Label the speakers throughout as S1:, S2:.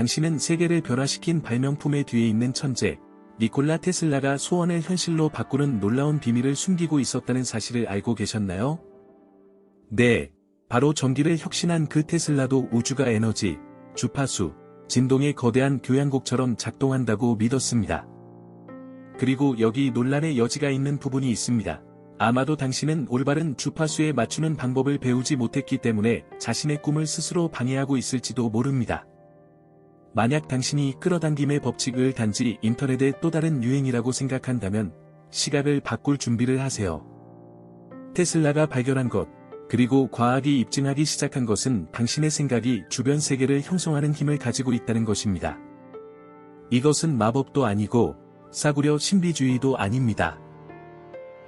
S1: 당신은 세계를 변화시킨 발명품의 뒤에 있는 천재, 니콜라 테슬라가 소원을 현실로 바꾸는 놀라운 비밀을 숨기고 있었다는 사실을 알고 계셨나요? 네, 바로 전기를 혁신한 그 테슬라도 우주가 에너지, 주파수, 진동의 거대한 교향곡처럼 작동한다고 믿었습니다. 그리고 여기 논란의 여지가 있는 부분이 있습니다. 아마도 당신은 올바른 주파수에 맞추는 방법을 배우지 못했기 때문에 자신의 꿈을 스스로 방해하고 있을지도 모릅니다. 만약 당신이 끌어당김의 법칙을 단지 인터넷의 또 다른 유행이라고 생각한다면 시각을 바꿀 준비를 하세요. 테슬라가 발견한 것, 그리고 과학이 입증하기 시작한 것은 당신의 생각이 주변 세계를 형성하는 힘을 가지고 있다는 것입니다. 이것은 마법도 아니고 싸구려 신비주의도 아닙니다.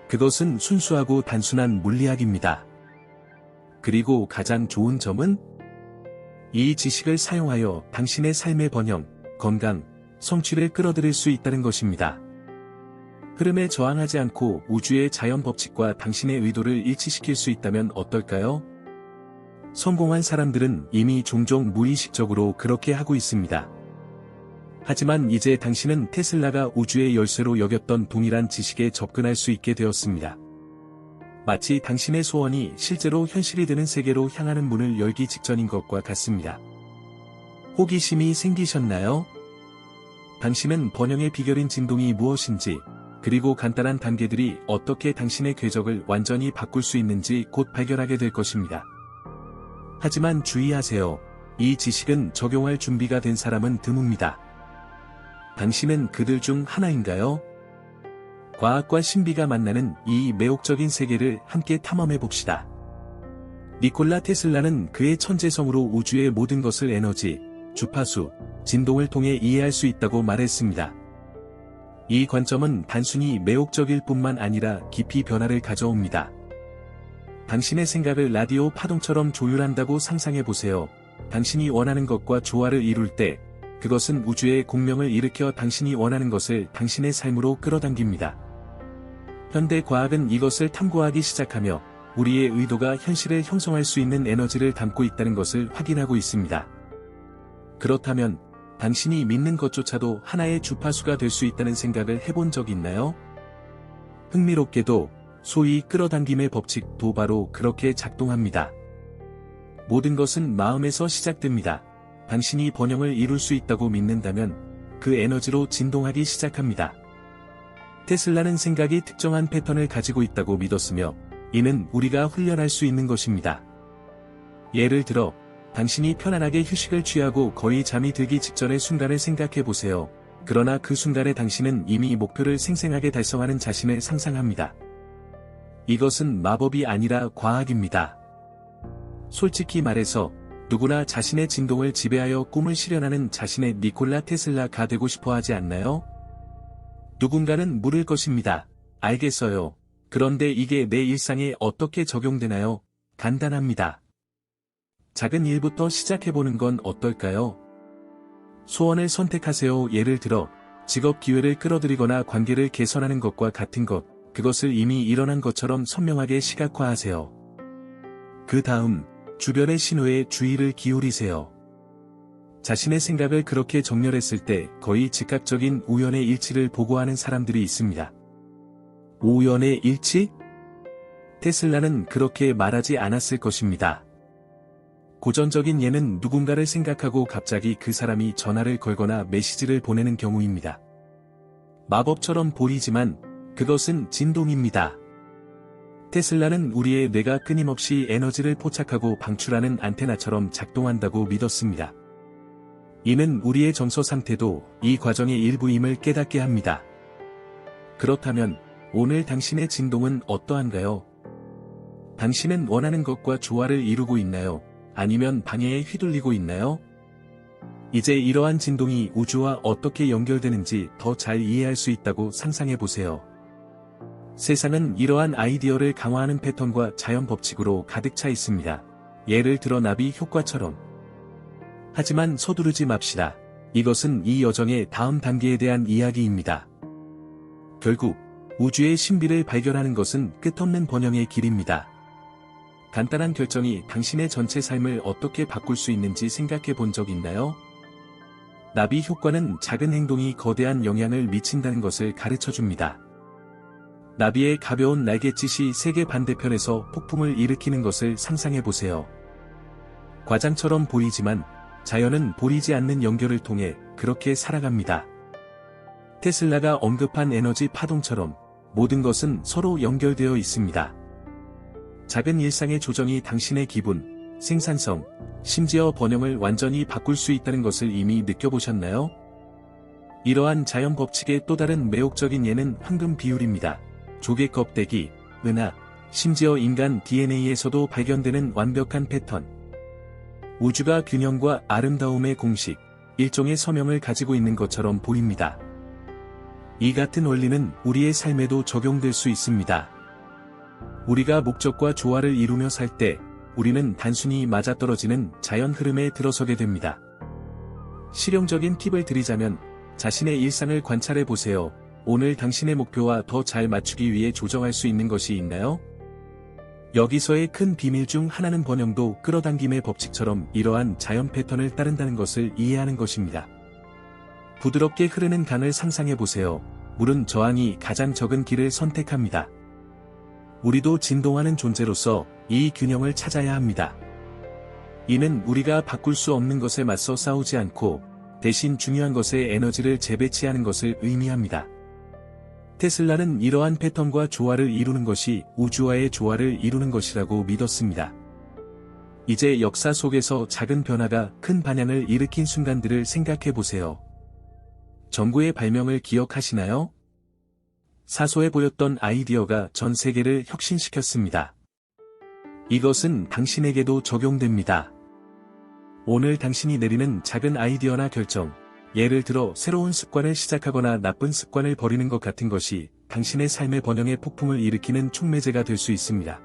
S1: 그것은 순수하고 단순한 물리학입니다. 그리고 가장 좋은 점은 이 지식을 사용하여 당신의 삶의 번영, 건강, 성취를 끌어들일 수 있다는 것입니다. 흐름에 저항하지 않고 우주의 자연 법칙과 당신의 의도를 일치시킬 수 있다면 어떨까요? 성공한 사람들은 이미 종종 무의식적으로 그렇게 하고 있습니다. 하지만 이제 당신은 테슬라가 우주의 열쇠로 여겼던 동일한 지식에 접근할 수 있게 되었습니다. 마치 당신의 소원이 실제로 현실이 되는 세계로 향하는 문을 열기 직전인 것과 같습니다. 호기심이 생기셨나요? 당신은 번영의 비결인 진동이 무엇인지, 그리고 간단한 단계들이 어떻게 당신의 궤적을 완전히 바꿀 수 있는지 곧 발견하게 될 것입니다. 하지만 주의하세요. 이 지식은 적용할 준비가 된 사람은 드뭅니다. 당신은 그들 중 하나인가요? 과학과 신비가 만나는 이 매혹적인 세계를 함께 탐험해 봅시다. 니콜라 테슬라는 그의 천재성으로 우주의 모든 것을 에너지, 주파수, 진동을 통해 이해할 수 있다고 말했습니다. 이 관점은 단순히 매혹적일 뿐만 아니라 깊이 변화를 가져옵니다. 당신의 생각을 라디오 파동처럼 조율한다고 상상해 보세요. 당신이 원하는 것과 조화를 이룰 때, 그것은 우주의 공명을 일으켜 당신이 원하는 것을 당신의 삶으로 끌어당깁니다. 현대 과학은 이것을 탐구하기 시작하며 우리의 의도가 현실을 형성할 수 있는 에너지를 담고 있다는 것을 확인하고 있습니다. 그렇다면 당신이 믿는 것조차도 하나의 주파수가 될 수 있다는 생각을 해본 적 있나요? 흥미롭게도 소위 끌어당김의 법칙도 바로 그렇게 작동합니다. 모든 것은 마음에서 시작됩니다. 당신이 번영을 이룰 수 있다고 믿는다면 그 에너지로 진동하기 시작합니다. 테슬라는 생각이 특정한 패턴을 가지고 있다고 믿었으며 이는 우리가 훈련할 수 있는 것입니다. 예를 들어 당신이 편안하게 휴식을 취하고 거의 잠이 들기 직전의 순간을 생각해 보세요. 그러나 그 순간에 당신은 이미 목표를 생생하게 달성하는 자신을 상상합니다. 이것은 마법이 아니라 과학입니다. 솔직히 말해서 누구나 자신의 진동을 지배하여 꿈을 실현하는 자신의 니콜라 테슬라가 되고 싶어 하지 않나요? 누군가는 물을 것입니다. 알겠어요. 그런데 이게 내 일상에 어떻게 적용되나요? 간단합니다. 작은 일부터 시작해보는 건 어떨까요? 소원을 선택하세요. 예를 들어, 직업 기회를 끌어들이거나 관계를 개선하는 것과 같은 것, 그것을 이미 일어난 것처럼 선명하게 시각화하세요. 그 다음, 주변의 신호에 주의를 기울이세요. 자신의 생각을 그렇게 정렬했을 때 거의 즉각적인 우연의 일치를 보고하는 사람들이 있습니다. 우연의 일치? 테슬라는 그렇게 말하지 않았을 것입니다. 고전적인 예는 누군가를 생각하고 갑자기 그 사람이 전화를 걸거나 메시지를 보내는 경우입니다. 마법처럼 보이지만 그것은 진동입니다. 테슬라는 우리의 뇌가 끊임없이 에너지를 포착하고 방출하는 안테나처럼 작동한다고 믿었습니다. 이는 우리의 정서 상태도 이 과정의 일부임을 깨닫게 합니다. 그렇다면 오늘 당신의 진동은 어떠한가요? 당신은 원하는 것과 조화를 이루고 있나요? 아니면 방해에 휘둘리고 있나요? 이제 이러한 진동이 우주와 어떻게 연결되는지 더 잘 이해할 수 있다고 상상해 보세요. 세상은 이러한 아이디어를 강화하는 패턴과 자연 법칙으로 가득 차 있습니다. 예를 들어 나비 효과처럼. 하지만 서두르지 맙시다. 이것은 이 여정의 다음 단계에 대한 이야기입니다. 결국, 우주의 신비를 발견하는 것은 끝없는 번영의 길입니다. 간단한 결정이 당신의 전체 삶을 어떻게 바꿀 수 있는지 생각해 본 적 있나요? 나비 효과는 작은 행동이 거대한 영향을 미친다는 것을 가르쳐 줍니다. 나비의 가벼운 날갯짓이 세계 반대편에서 폭풍을 일으키는 것을 상상해 보세요. 과장처럼 보이지만 자연은 보이지 않는 연결을 통해 그렇게 살아갑니다. 테슬라가 언급한 에너지 파동처럼 모든 것은 서로 연결되어 있습니다. 작은 일상의 조정이 당신의 기분, 생산성, 심지어 번영을 완전히 바꿀 수 있다는 것을 이미 느껴보셨나요? 이러한 자연 법칙의 또 다른 매혹적인 예는 황금 비율입니다. 조개 껍데기, 은하, 심지어 인간 DNA에서도 발견되는 완벽한 패턴. 우주가 균형과 아름다움의 공식, 일종의 서명을 가지고 있는 것처럼 보입니다. 이 같은 원리는 우리의 삶에도 적용될 수 있습니다. 우리가 목적과 조화를 이루며 살 때, 우리는 단순히 맞아떨어지는 자연 흐름에 들어서게 됩니다. 실용적인 팁을 드리자면, 자신의 일상을 관찰해 보세요. 오늘 당신의 목표와 더 잘 맞추기 위해 조정할 수 있는 것이 있나요? 여기서의 큰 비밀 중 하나는 번영도 끌어당김의 법칙처럼 이러한 자연 패턴을 따른다는 것을 이해하는 것입니다. 부드럽게 흐르는 강을 상상해 보세요. 물은 저항이 가장 적은 길을 선택합니다. 우리도 진동하는 존재로서 이 균형을 찾아야 합니다. 이는 우리가 바꿀 수 없는 것에 맞서 싸우지 않고 대신 중요한 것에 에너지를 재배치하는 것을 의미합니다. 테슬라는 이러한 패턴과 조화를 이루는 것이 우주와의 조화를 이루는 것이라고 믿었습니다. 이제 역사 속에서 작은 변화가 큰 반향을 일으킨 순간들을 생각해 보세요. 전구의 발명을 기억하시나요? 사소해 보였던 아이디어가 전 세계를 혁신시켰습니다. 이것은 당신에게도 적용됩니다. 오늘 당신이 내리는 작은 아이디어나 결정, 예를 들어 새로운 습관을 시작하거나 나쁜 습관을 버리는 것 같은 것이 당신의 삶의 번영의 폭풍을 일으키는 촉매제가 될 수 있습니다.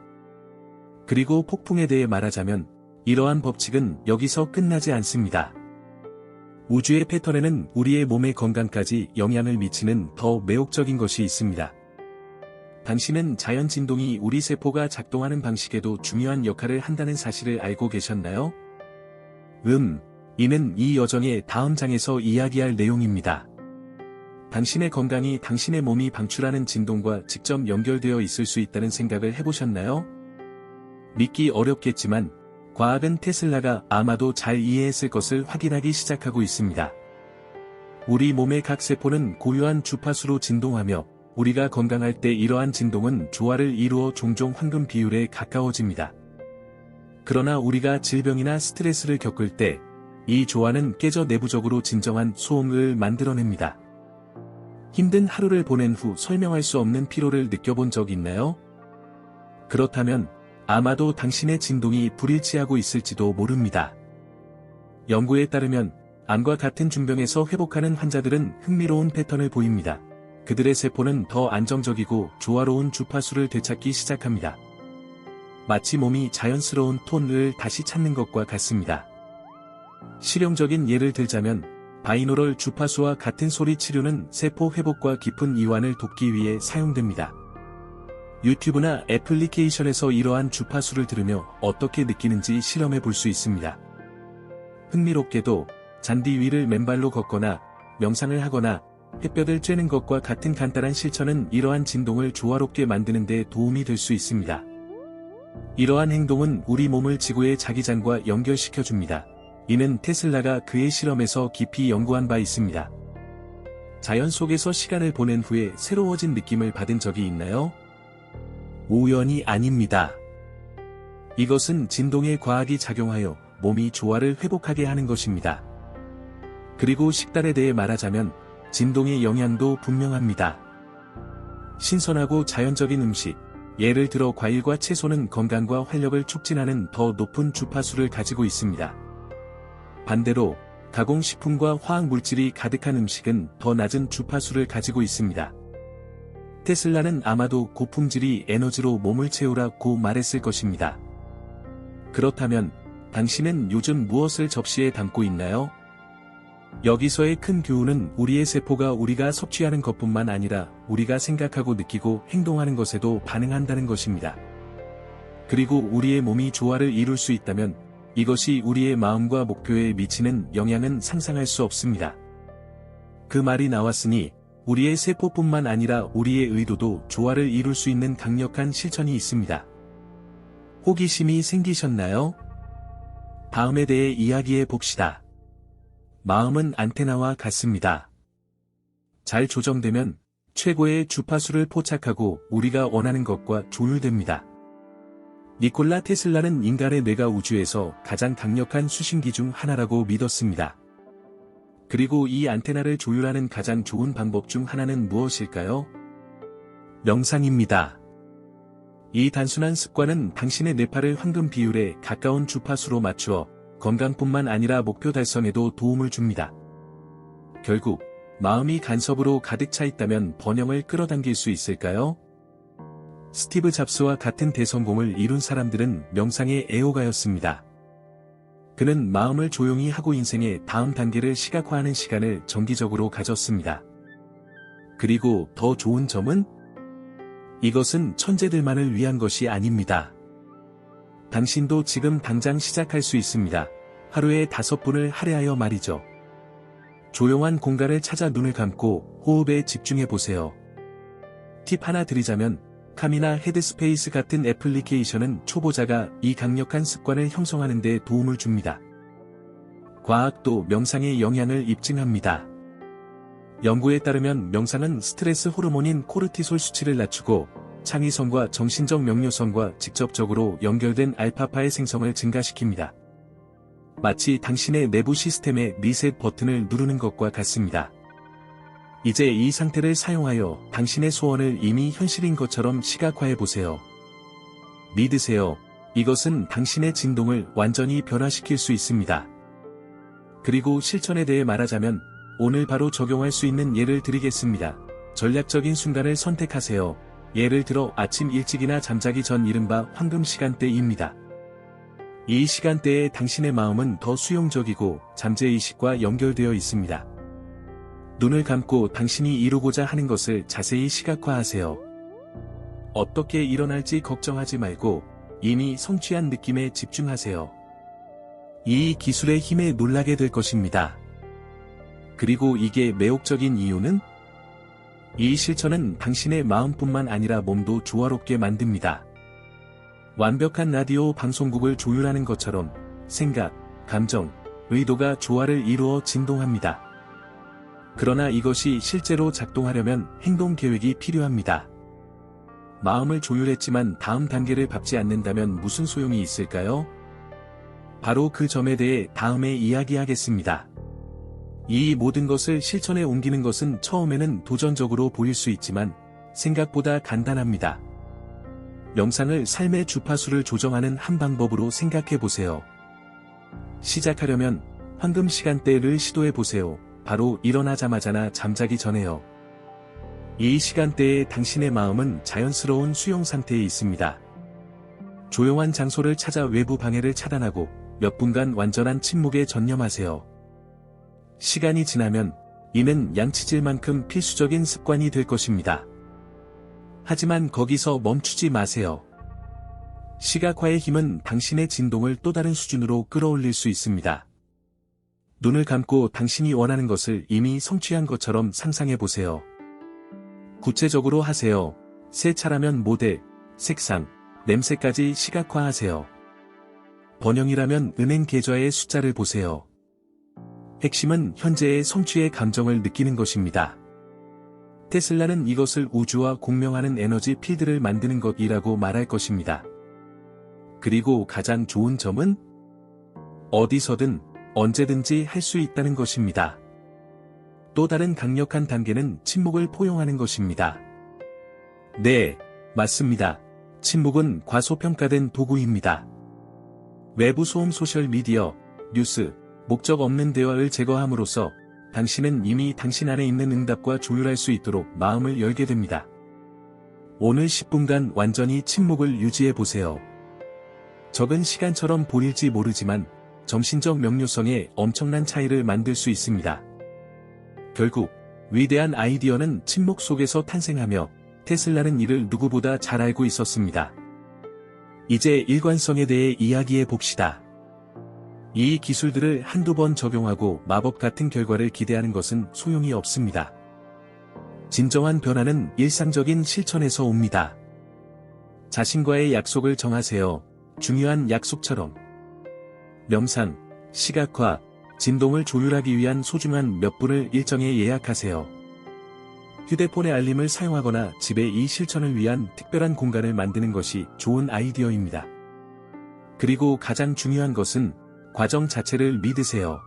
S1: 그리고 폭풍에 대해 말하자면 이러한 법칙은 여기서 끝나지 않습니다. 우주의 패턴에는 우리의 몸의 건강까지 영향을 미치는 더 매혹적인 것이 있습니다. 당신은 자연 진동이 우리 세포가 작동하는 방식에도 중요한 역할을 한다는 사실을 알고 계셨나요? 음, 이는 이 여정의 다음 장에서 이야기할 내용입니다. 당신의 건강이 당신의 몸이 방출하는 진동과 직접 연결되어 있을 수 있다는 생각을 해보셨나요? 믿기 어렵겠지만 과학은 테슬라가 아마도 잘 이해했을 것을 확인하기 시작하고 있습니다. 우리 몸의 각 세포는 고유한 주파수로 진동하며 우리가 건강할 때 이러한 진동은 조화를 이루어 종종 황금 비율에 가까워집니다. 그러나 우리가 질병이나 스트레스를 겪을 때 이 조화는 깨져 내부적으로 진정한 소음을 만들어냅니다. 힘든 하루를 보낸 후 설명할 수 없는 피로를 느껴본 적 있나요? 그렇다면 아마도 당신의 진동이 불일치하고 있을지도 모릅니다. 연구에 따르면 암과 같은 중병에서 회복하는 환자들은 흥미로운 패턴을 보입니다. 그들의 세포는 더 안정적이고 조화로운 주파수를 되찾기 시작합니다. 마치 몸이 자연스러운 톤을 다시 찾는 것과 같습니다. 실용적인 예를 들자면 바이노럴 주파수와 같은 소리 치료는 세포 회복과 깊은 이완을 돕기 위해 사용됩니다. 유튜브나 애플리케이션에서 이러한 주파수를 들으며 어떻게 느끼는지 실험해 볼 수 있습니다. 흥미롭게도 잔디 위를 맨발로 걷거나 명상을 하거나 햇볕을 쬐는 것과 같은 간단한 실천은 이러한 진동을 조화롭게 만드는 데 도움이 될 수 있습니다. 이러한 행동은 우리 몸을 지구의 자기장과 연결시켜 줍니다. 이는 테슬라가 그의 실험에서 깊이 연구한 바 있습니다. 자연 속에서 시간을 보낸 후에 새로워진 느낌을 받은 적이 있나요? 우연이 아닙니다. 이것은 진동의 과학이 작용하여 몸이 조화를 회복하게 하는 것입니다. 그리고 식단에 대해 말하자면 진동의 영향도 분명합니다. 신선하고 자연적인 음식, 예를 들어 과일과 채소는 건강과 활력을 촉진하는 더 높은 주파수를 가지고 있습니다. 반대로 가공식품과 화학물질이 가득한 음식은 더 낮은 주파수를 가지고 있습니다. 테슬라는 아마도 고품질이 에너지로 몸을 채우라고 말했을 것입니다. 그렇다면 당신은 요즘 무엇을 접시에 담고 있나요? 여기서의 큰 교훈은 우리의 세포가 우리가 섭취하는 것뿐만 아니라 우리가 생각하고 느끼고 행동하는 것에도 반응한다는 것입니다. 그리고 우리의 몸이 조화를 이룰 수 있다면 이것이 우리의 마음과 목표에 미치는 영향은 상상할 수 없습니다. 그 말이 나왔으니 우리의 세포뿐만 아니라 우리의 의도도 조화를 이룰 수 있는 강력한 실천이 있습니다. 호기심이 생기셨나요? 다음에 대해 이야기해 봅시다. 마음은 안테나와 같습니다. 잘 조정되면 최고의 주파수를 포착하고 우리가 원하는 것과 조율됩니다. 니콜라 테슬라는 인간의 뇌가 우주에서 가장 강력한 수신기 중 하나라고 믿었습니다. 그리고 이 안테나를 조율하는 가장 좋은 방법 중 하나는 무엇일까요? 명상입니다. 이 단순한 습관은 당신의 뇌파를 황금 비율에 가까운 주파수로 맞추어 건강뿐만 아니라 목표 달성에도 도움을 줍니다. 결국, 마음이 간섭으로 가득 차 있다면 번영을 끌어당길 수 있을까요? 스티브 잡스와 같은 대성공을 이룬 사람들은 명상의 애호가였습니다. 그는 마음을 조용히 하고 인생의 다음 단계를 시각화하는 시간을 정기적으로 가졌습니다. 그리고 더 좋은 점은 이것은 천재들만을 위한 것이 아닙니다. 당신도 지금 당장 시작할 수 있습니다. 하루에 다섯 분을 할애하여 말이죠. 조용한 공간을 찾아 눈을 감고 호흡에 집중해 보세요. 팁 하나 드리자면 카미나 헤드스페이스 같은 애플리케이션은 초보자가 이 강력한 습관을 형성하는 데 도움을 줍니다. 과학도 명상의 영향을 입증합니다. 연구에 따르면 명상은 스트레스 호르몬인 코르티솔 수치를 낮추고 창의성과 정신적 명료성과 직접적으로 연결된 알파파의 생성을 증가시킵니다. 마치 당신의 내부 시스템의 리셋 버튼을 누르는 것과 같습니다. 이제 이 상태를 사용하여 당신의 소원을 이미 현실인 것처럼 시각화해 보세요. 믿으세요. 이것은 당신의 진동을 완전히 변화시킬 수 있습니다. 그리고 실천에 대해 말하자면 오늘 바로 적용할 수 있는 예를 드리겠습니다. 전략적인 순간을 선택하세요. 예를 들어 아침 일찍이나 잠자기 전 이른바 황금 시간대입니다. 이 시간대에 당신의 마음은 더 수용적이고 잠재의식과 연결되어 있습니다. 눈을 감고 당신이 이루고자 하는 것을 자세히 시각화하세요. 어떻게 일어날지 걱정하지 말고 이미 성취한 느낌에 집중하세요. 이 기술의 힘에 놀라게 될 것입니다. 그리고 이게 매혹적인 이유는 이 실천은 당신의 마음뿐만 아니라 몸도 조화롭게 만듭니다. 완벽한 라디오 방송국을 조율하는 것처럼 생각, 감정, 의도가 조화를 이루어 진동합니다. 그러나 이것이 실제로 작동하려면 행동 계획이 필요합니다. 마음을 조율했지만 다음 단계를 밟지 않는다면 무슨 소용이 있을까요? 바로 그 점에 대해 다음에 이야기하겠습니다. 이 모든 것을 실천에 옮기는 것은 처음에는 도전적으로 보일 수 있지만 생각보다 간단합니다. 명상을 삶의 주파수를 조정하는 한 방법으로 생각해 보세요. 시작하려면 황금 시간대를 시도해 보세요. 바로 일어나자마자나 잠자기 전에요. 이 시간대에 당신의 마음은 자연스러운 수용 상태에 있습니다. 조용한 장소를 찾아 외부 방해를 차단하고 몇 분간 완전한 침묵에 전념하세요. 시간이 지나면 이는 양치질만큼 필수적인 습관이 될 것입니다. 하지만 거기서 멈추지 마세요. 시각화의 힘은 당신의 진동을 또 다른 수준으로 끌어올릴 수 있습니다. 눈을 감고 당신이 원하는 것을 이미 성취한 것처럼 상상해 보세요. 구체적으로 하세요. 새 차라면 모델, 색상, 냄새까지 시각화하세요. 번영이라면 은행 계좌의 숫자를 보세요. 핵심은 현재의 성취의 감정을 느끼는 것입니다. 테슬라는 이것을 우주와 공명하는 에너지 필드를 만드는 것이라고 말할 것입니다. 그리고 가장 좋은 점은 어디서든 언제든지 할 수 있다는 것입니다. 또 다른 강력한 단계는 침묵을 포용하는 것입니다. 네, 맞습니다. 침묵은 과소평가된 도구입니다. 외부 소음 소셜 미디어, 뉴스, 목적 없는 대화를 제거함으로써 당신은 이미 당신 안에 있는 응답과 조율할 수 있도록 마음을 열게 됩니다. 오늘 10분간 완전히 침묵을 유지해 보세요. 적은 시간처럼 보일지 모르지만 정신적 명료성에 엄청난 차이를 만들 수 있습니다. 결국 위대한 아이디어는 침묵 속에서 탄생하며 테슬라는 이를 누구보다 잘 알고 있었습니다. 이제 일관성에 대해 이야기해 봅시다. 이 기술들을 한두 번 적용하고 마법 같은 결과를 기대하는 것은 소용이 없습니다. 진정한 변화는 일상적인 실천에서 옵니다. 자신과의 약속을 정하세요. 중요한 약속처럼. 명상, 시각화, 진동을 조율하기 위한 소중한 몇 분을 일정에 예약하세요. 휴대폰의 알림을 사용하거나 집에 이 실천을 위한 특별한 공간을 만드는 것이 좋은 아이디어입니다. 그리고 가장 중요한 것은 과정 자체를 믿으세요.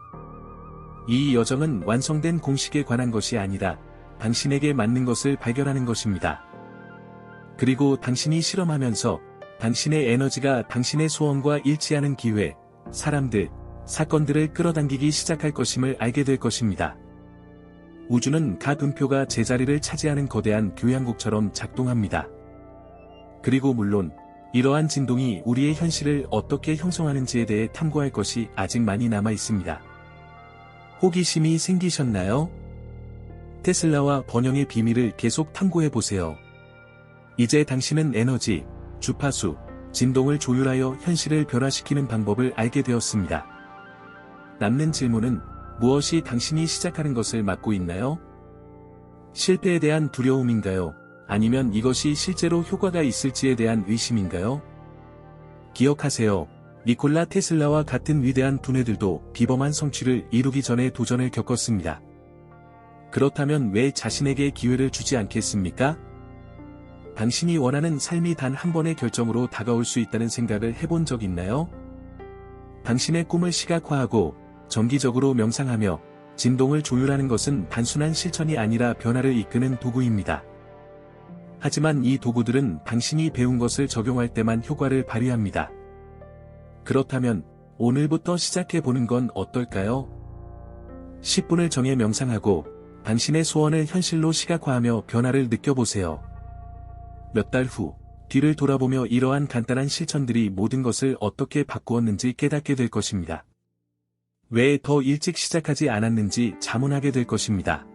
S1: 이 여정은 완성된 공식에 관한 것이 아니라 당신에게 맞는 것을 발견하는 것입니다. 그리고 당신이 실험하면서 당신의 에너지가 당신의 소원과 일치하는 기회, 사람들, 사건들을 끌어당기기 시작할 것임을 알게 될 것입니다. 우주는 각 음표가 제자리를 차지하는 거대한 교향곡처럼 작동합니다. 그리고 물론 이러한 진동이 우리의 현실을 어떻게 형성하는지에 대해 탐구할 것이 아직 많이 남아 있습니다. 호기심이 생기셨나요? 테슬라와 번영의 비밀을 계속 탐구해 보세요. 이제 당신은 에너지, 주파수, 진동을 조율하여 현실을 변화시키는 방법을 알게 되었습니다. 남는 질문은 무엇이 당신이 시작하는 것을 막고 있나요? 실패에 대한 두려움인가요? 아니면 이것이 실제로 효과가 있을지에 대한 의심인가요? 기억하세요. 니콜라 테슬라와 같은 위대한 두뇌들도 비범한 성취를 이루기 전에 도전을 겪었습니다. 그렇다면 왜 자신에게 기회를 주지 않겠습니까? 당신이 원하는 삶이 단 한 번의 결정으로 다가올 수 있다는 생각을 해본 적 있나요? 당신의 꿈을 시각화하고 정기적으로 명상하며 진동을 조율하는 것은 단순한 실천이 아니라 변화를 이끄는 도구입니다. 하지만 이 도구들은 당신이 배운 것을 적용할 때만 효과를 발휘합니다. 그렇다면 오늘부터 시작해 보는 건 어떨까요? 10분을 정해 명상하고 당신의 소원을 현실로 시각화하며 변화를 느껴보세요. 몇 달 후, 뒤를 돌아보며 이러한 간단한 실천들이 모든 것을 어떻게 바꾸었는지 깨닫게 될 것입니다. 왜 더 일찍 시작하지 않았는지 자문하게 될 것입니다.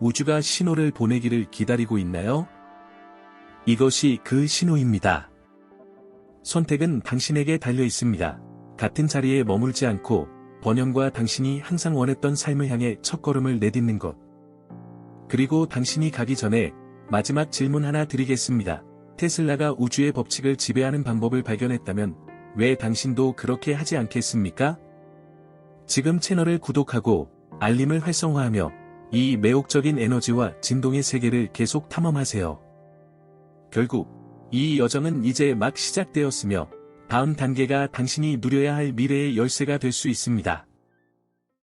S1: 우주가 신호를 보내기를 기다리고 있나요? 이것이 그 신호입니다. 선택은 당신에게 달려 있습니다. 같은 자리에 머물지 않고 번영과 당신이 항상 원했던 삶을 향해 첫걸음을 내딛는 것. 그리고 당신이 가기 전에 마지막 질문 하나 드리겠습니다. 테슬라가 우주의 법칙을 지배하는 방법을 발견했다면 왜 당신도 그렇게 하지 않겠습니까? 지금 채널을 구독하고 알림을 활성화하며 이 매혹적인 에너지와 진동의 세계를 계속 탐험하세요. 결국 이 여정은 이제 막 시작되었으며 다음 단계가 당신이 누려야 할 미래의 열쇠가 될 수 있습니다.